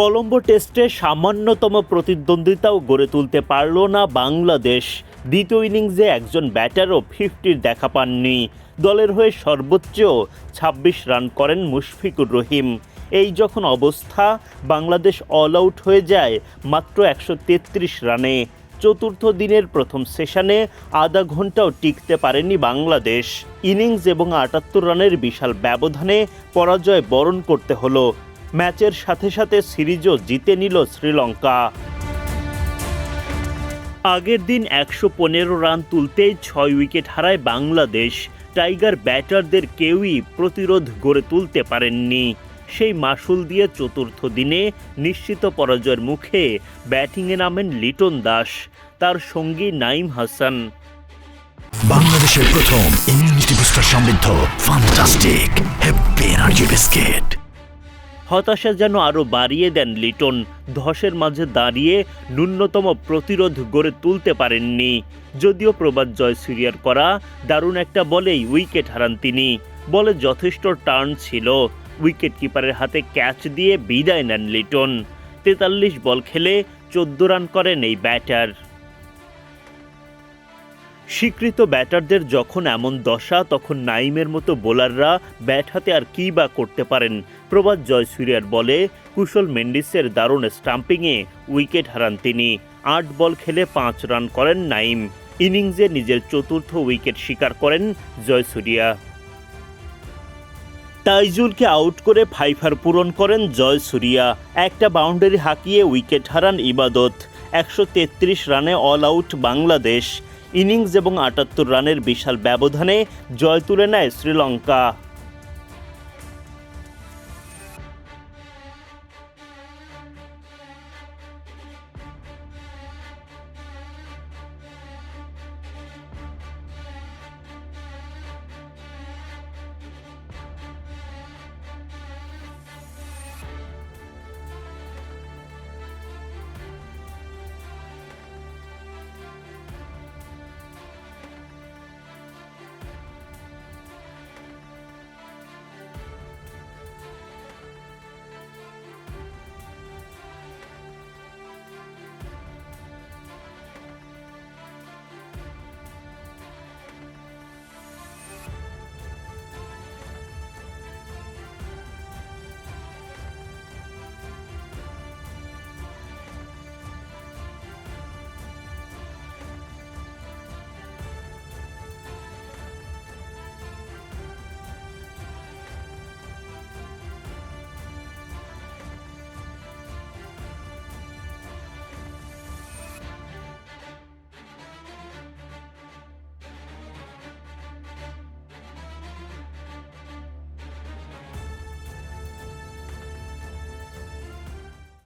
কলম্বো টেস্টে সামান্যতম প্রতিদ্বন্দ্বিতাও গড়ে তুলতে পারল না বাংলাদেশ। দ্বিতীয় ইনিংসে একজন ব্যাটারও ফিফটির দেখা পাননি। দলের হয়ে সর্বোচ্চ ২৬ রান করেন মুশফিকুর রহিম। এই যখন অবস্থা, বাংলাদেশ অল আউট হয়ে যায় মাত্র একশো তেত্রিশ রানে। চতুর্থ দিনের প্রথম সেশনে আধা ঘন্টাও টিকতে পারেনি বাংলাদেশ। ইনিংস এবং আটাত্তর রানের বিশাল ব্যবধানে পরাজয় বরণ করতে হলো। ম্যাচের সাথে সাথে সিরিজও জিতে নিল শ্রীলঙ্কা। আগের দিন একশো পনেরো রান তুলতেই ছয় উইকেট হারায় বাংলাদেশ। টাইগার ব্যাটারদের কেউই প্রতিরোধ গড়ে তুলতে পারেননি। সেই মাসুল দিয়ে চতুর্থ দিনে নিশ্চিত পরাজয়ের মুখে ব্যাটিংয়ে নামেন লিটন দাস, তার সঙ্গী নাইম হাসান। বাংলাদেশের প্রথম ইমিউনিটি বুস্টার সমৃদ্ধ ফান্টাস্টিক হ্যাপি এনার্জি বিস্কিট হতাশা যেন আরও বাড়িয়ে দেন লিটন। ধসের মাঝে দাঁড়িয়ে ন্যূনতম প্রতিরোধ গড়ে তুলতে পারেননি। যদিও প্রবাদ জয়সুরিয়ার করা দারুণ একটা বলেই উইকেট হারান তিনি। বলে যথেষ্ট টার্ন ছিল। উইকেট কিপারের হাতে ক্যাচ দিয়ে বিদায় নেন লিটন। তেতাল্লিশ বল খেলে চোদ্দ রান করেন এই ব্যাটার। স্বীকৃত ব্যাটারদের যখন এমন দশা, তখন নাইমের মতো বোলাররা ব্যাট হাতে আর কী বা করতে পারেন? প্রবাদ জয়সূর্যার বলে কুশল মেন্ডিসের দারুণ স্টাম্পিংয়ে উইকেট হারান তিনি। আট বল খেলে পাঁচ রান করেন নাইম ইনিংসে নিজের চতুর্থ উইকেট শিকার করেন জয়সুরিয়া তাইজুলকে আউট করে ফাইফার পূরণ করেন জয়সূর্যা একটা বাউন্ডারি হাঁকিয়ে উইকেট হারান ইবাদত। একশো তেত্রিশ রানে অল আউট বাংলাদেশ। ইনিংস এবং আটাত্তর রানের বিশাল ব্যবধানে জয় তুলে নেয় শ্রীলঙ্কা।